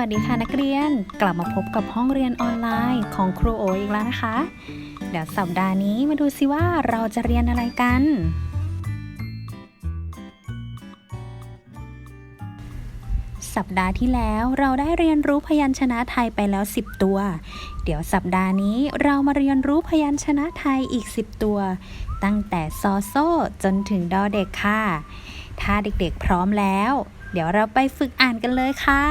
วัสดีค่ะนักเรียนกลับมาพบกับห้องเรียนออนไลน์ของครูโออีกแล้วนะคะ เดี๋ยวสัปดาห์นี้มาดูซิว่าเราจะเรียนอะไรกัน สัปดาห์ที่แล้วเราได้เรียนรู้พยัญชนะไทยไปแล้ว 10 ตัว เดี๋ยวสัปดาห์นี้เรามาเรียนรู้พยัญชนะไทยอีก 10 ตัว ตั้งแต่ซอโซ่จนถึงดอเด็กค่ะ ถ้าเด็กๆพร้อมแล้วเดี๋ยวเราไปฝึกอ่านกันเลยค่ะ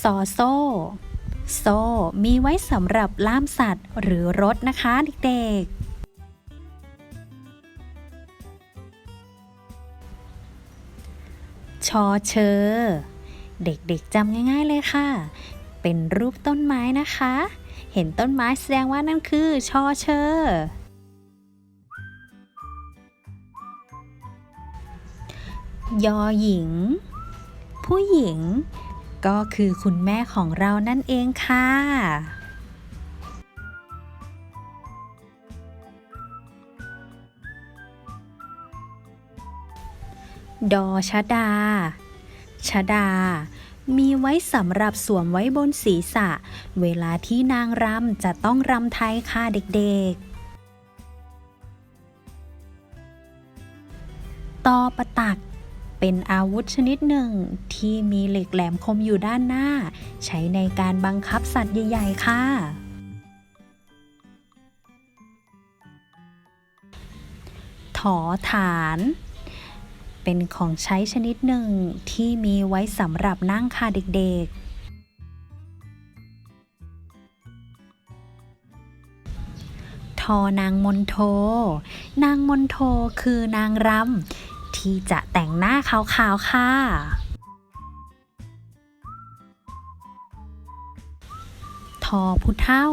ซอโซ่ โซ่ มีไว้สำหรับล่ามสัตว์หรือรถนะคะเด็กๆชอเชอ เด็กๆจำง่ายๆเลยค่ะ เป็นรูปต้นไม้นะคะ เห็นต้นไม้แสดงว่านั่นคือชอเชอ ยอหญิง ผู้หญิง ก็คือคุณแม่ของเรานั่นเองค่ะดอชดา ชดา มีไว้สำหรับสวมไว้บนศีรษะ เวลาที่นางรำจะต้องรำไทยค่ะเด็กๆ ตอประตัก เป็นอาวุธชนิดหนึ่ง ที่มีเหล็กแหลมคมอยู่ด้านหน้า ใช้ในการบังคับสัตว์ใหญ่ ๆ ค่ะ ถอฐาน เป็นของใช้ชนิดหนึ่งที่มีไว้สำหรับนั่งค่ะเด็ก ๆทอนางมนโท นางมนโทคือนางรำ ที่จะแต่งหน้าขาวๆค่ะ ทอผู้เท่า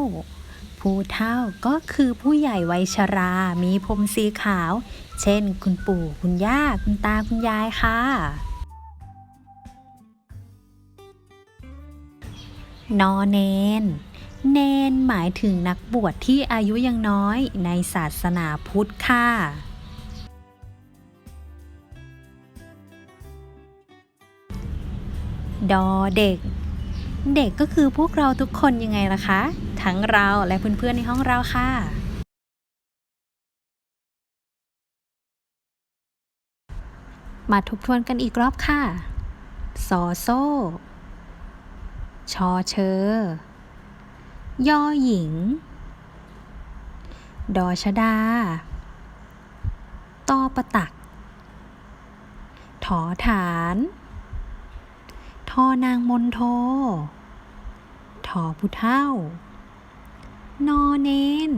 ผู้เท่าก็คือผู้ใหญ่วัยชรา มีผมสีขาว เช่น คุณปู่คุณย่า คุณตาคุณยายค่ะนอเนน เนนหมายถึงนักบวชที่อายุยังน้อยในศาสนาพุทธค่ะ ดอเด็ก เด็กก็คือพวกเราทุกคนยังไงล่ะคะ ทั้งเราและเพื่อนๆในห้องเราค่ะ มาทบทวนกันอีกรอบค่ะซอโซ่ ชอเชอยอหญิง ดอชดา ตอประตัก ถอฐาน ทอนางมนโททอผู้เท่า นอเนน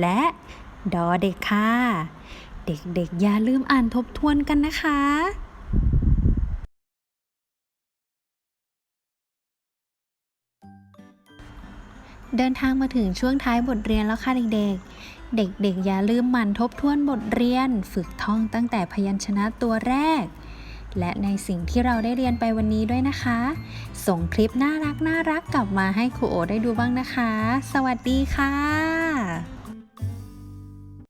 และดอเด็กค่ะ เด็กๆ อย่าลืมอ่านทบทวนกันนะคะเดินทางมาถึงช่วงท้ายบทเรียนแล้วค่ะเด็กๆ เด็กๆ อย่าลืมหมั่นทบทวนบทเรียน ฝึกท่องตั้งแต่พยัญชนะตัวแรก และในสิ่งที่เราได้เรียนไปวันนี้ด้วยนะคะ ส่งคลิปน่ารักน่ารักกลับมาให้ครูโอได้ดูบ้างนะคะ สวัสดีค่ะ